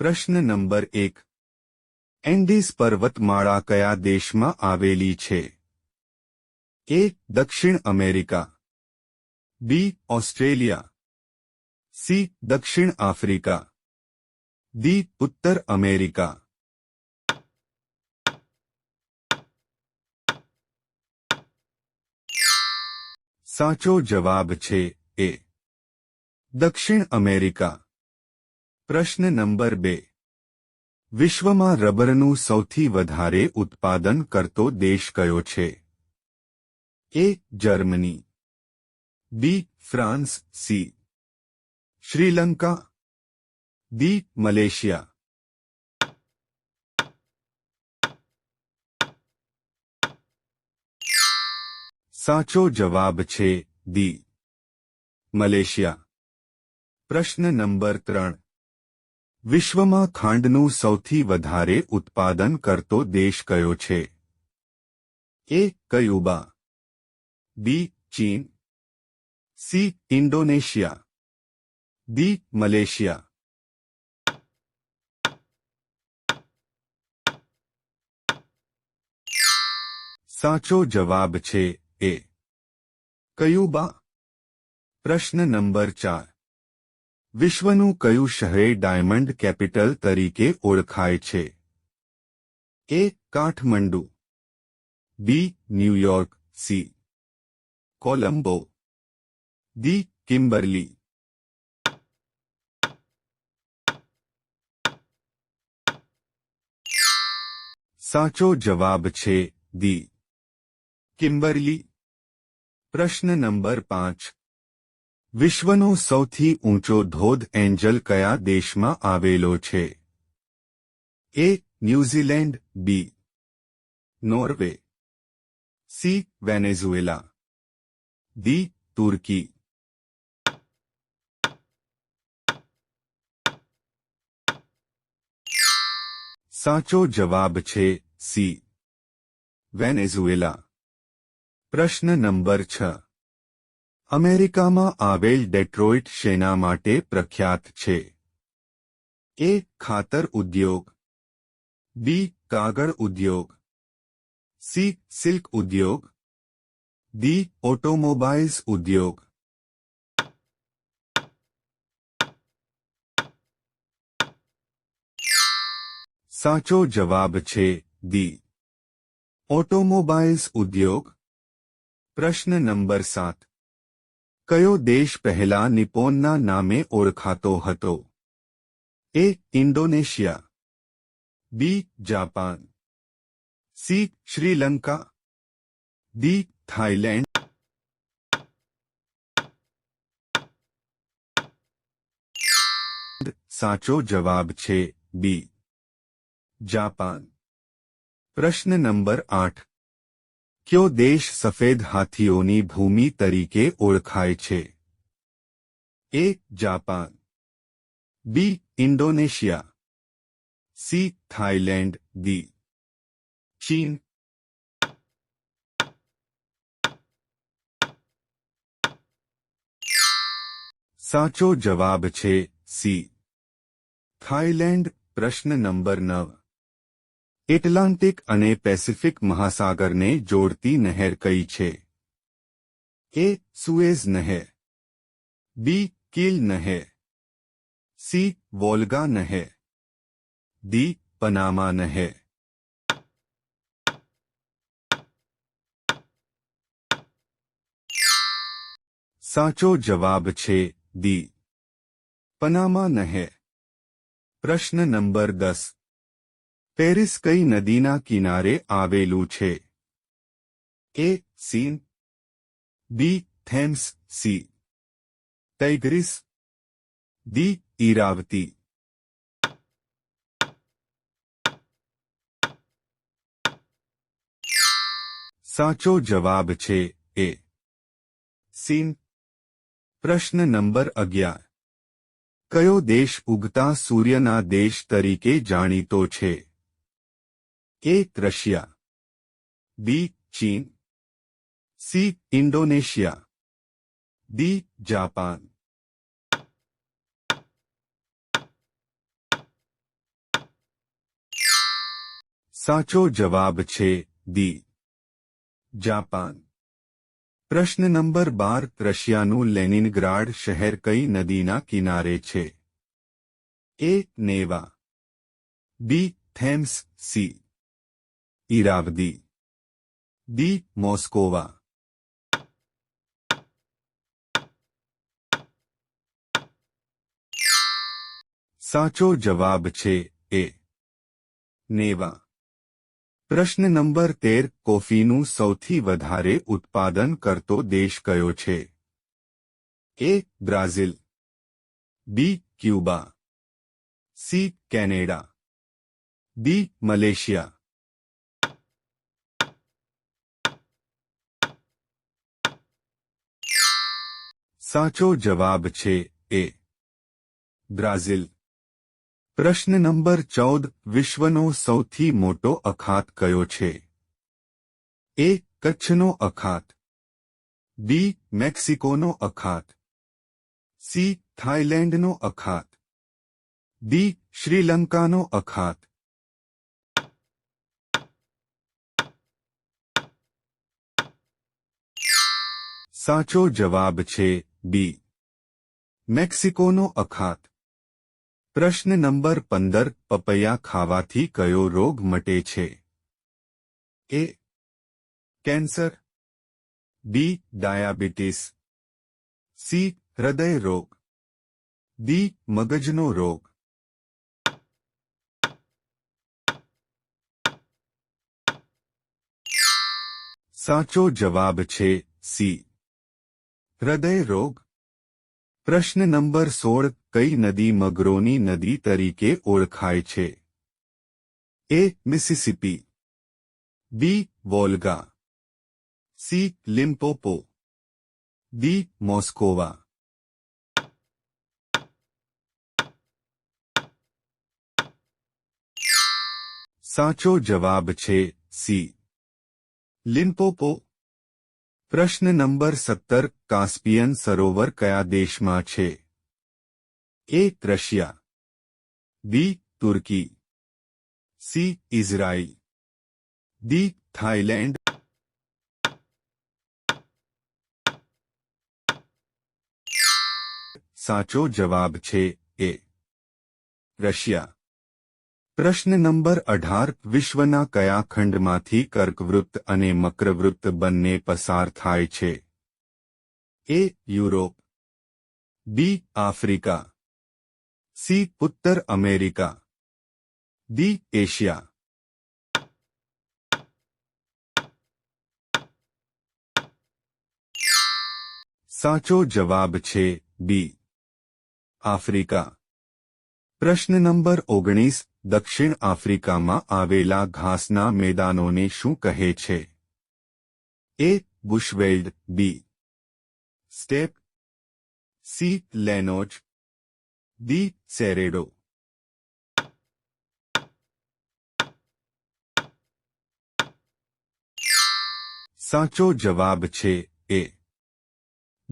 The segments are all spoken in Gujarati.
પ્રશ્ન નંબર એક એન્ડીઝ પર્વતમાળા કયા દેશમાં આવેલી છે એ દક્ષિણ અમેરિકા બી ઓસ્ટ્રેલિયા સી દક્ષિણ આફ્રિકા દી ઉત્તર અમેરિકા સાચો જવાબ છે એ દક્ષિણ અમેરિકા પ્રશ્ન નંબર બે વિશ્વમાં રબરનું સૌથી વધારે ઉત્પાદન કરતો દેશ કયો છે A Germany B France C Sri Lanka D Malaysia સાચો જવાબ છે દી મલેશિયા પ્રશ્ન નંબર ત્રણ વિશ્વમાં ખાંડનું સૌથી વધારે ઉત્પાદન કરતો દેશ કયો છે? A, Cuba. બી, ચીન. C, Indonesia. D Malaysia. સાચો જવાબ છે એ. કયુબા. પ્રશ્ન નંબર ચાર. વિશ્વનું કયું શહેર ડાયમંડ કેપિટલ તરીકે ઓળખાય છે? A Kathmandu, B New York, C Colombo D Kimberley. સાચો જવાબ છે દી કિમ્બરલી. પ્રશ્ન નંબર પાંચ. વિશ્વનો સૌથી ઊંચો ધોધ એન્જલ કયા દેશમાં આવેલો છે A New Zealand B Norway C Venezuela D Turkey સાચો જવાબ છે સી વેનેઝુએલા પ્રશ્ન નંબર છ અમેરિકામાં આવેલ ડેટ્રોઇટ શેના માટે પ્રખ્યાત છે એ ખાતર ઉદ્યોગ બી કાગળ ઉદ્યોગ સી સિલ્ક ઉદ્યોગ દી ઓટોમોબાઇલ્સ ઉદ્યોગ સાચો જવાબ છે દી ઓટોમોબાઇલ્સ ઉદ્યોગ પ્રશ્ન નંબર સાત કયો દેશ પહેલા નિપોનના નામે ઓળખાતો હતો A Indonesia B Japan C Sri Lanka D Thailand સાચો જવાબ છે બી જાપાન પ્રશ્ન નંબર આઠ કયો દેશ સફેદ હાથીઓની ભૂમિ તરીકે ઓળખાય છે? A, Japan. B, Indonesia. C, Thailand. D ચીન. સાચો જવાબ છે સી. થાઇલેન્ડ, પ્રશ્ન નંબર નવ. એટલાન્ટિક અને પેસિફિક મહાસાગરને જોડતી નહેર કઈ છે એ સુએઝ નહેર બી કિલ નહેર સી વોલ્ગા નહેર દી પનામા નહેર સાચો જવાબ છે દી પનામા નહેર પ્રશ્ન નંબર દસ પેરિસ કઈ નદીના કિનારે આવેલું છે? A Seine B Thames C Tigris D Irrawaddy સાચો જવાબ છે એ સીન પ્રશ્ન નંબર અગિયાર. કયો દેશ ઉગતા સૂર્યના દેશ તરીકે જાણીતો છે? A Russia. બી ચીન. C Indonesia. D Japan. સાચો જવાબ છે દી જાપાન. પ્રશ્ન નંબર બાર, રશિયાનું લેનિનગ્રાડ શહેર કઈ નદીના કિનારે છે? A Neva. B Thames C. ઈરાવદી D મોસ્કોવા સાચો જવાબ છે એ નેવા પ્રશ્ન નંબર તેર કોફીનું સૌથી વધારે ઉત્પાદન કરતો દેશ કયો છે A Brazil B Cuba C Canada D Malaysia સાચો જવાબ છે એ. બ્રાઝિલ. પ્રશ્ન નંબર ચૌદ, વિશ્વનો સૌથી મોટો અખાત કયો છે? એ, કચ્છનો અખાત. બી, મેક્સિકોનો અખાત. સી, થાઇલેન્ડનો અખાત. ડી, શ્રીલંકાનો અખાત. સાચો જવાબ છે બી. મેક્સિકોનો અખાત. પ્રશ્ન નંબર પંદર, પપૈયા ખાવાથી કયો રોગ મટે છે? A. Cancer. B. Diabetes. C. હૃદય રોગ. ડી. મગજનો રોગ. સાચો જવાબ છે સી. હૃદય રોગ પ્રશ્ન નંબર સોળ કઈ નદી મગરોની નદી તરીકે ઓળખાય છે A Mississippi B Volga C Limpopo D Moskva સાચો જવાબ છે સી લિમ્પોપો પ્રશ્ન નંબર સત્તર કાસ્પિયન સરોવર કયા દેશમાં છે A Russia B Turkey C Israel D Thailand સાચો જવાબ છે એ રશિયા પ્રશ્ન નંબર અઢાર, વિશ્વના કયા ખંડમાંથી કર્કવૃત્ત અને મકરવૃત્ત બંને પસાર થાય છે? A, Europe. B, Africa. C, ઉત્તર અમેરિકા. D, Asia. સાચો જવાબ છે બી, આફ્રિકા. પ્રશ્ન નંબર ઓગણીસ દક્ષિણ આફ્રિકામાં આવેલા ઘાસના મેદાનોને શું કહે છે? A, Bushveld, B. Steppe. C llanos D, cerrado. સાચો જવાબ છે એ.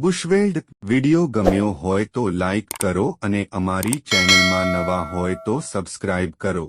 બુશવેલ્ડ વિડિયો ગમ્યો હોય તો લાઇક કરો અને અમારી ચેનલમાં નવા હોય તો સબસ્ક્રાઇબ કરો.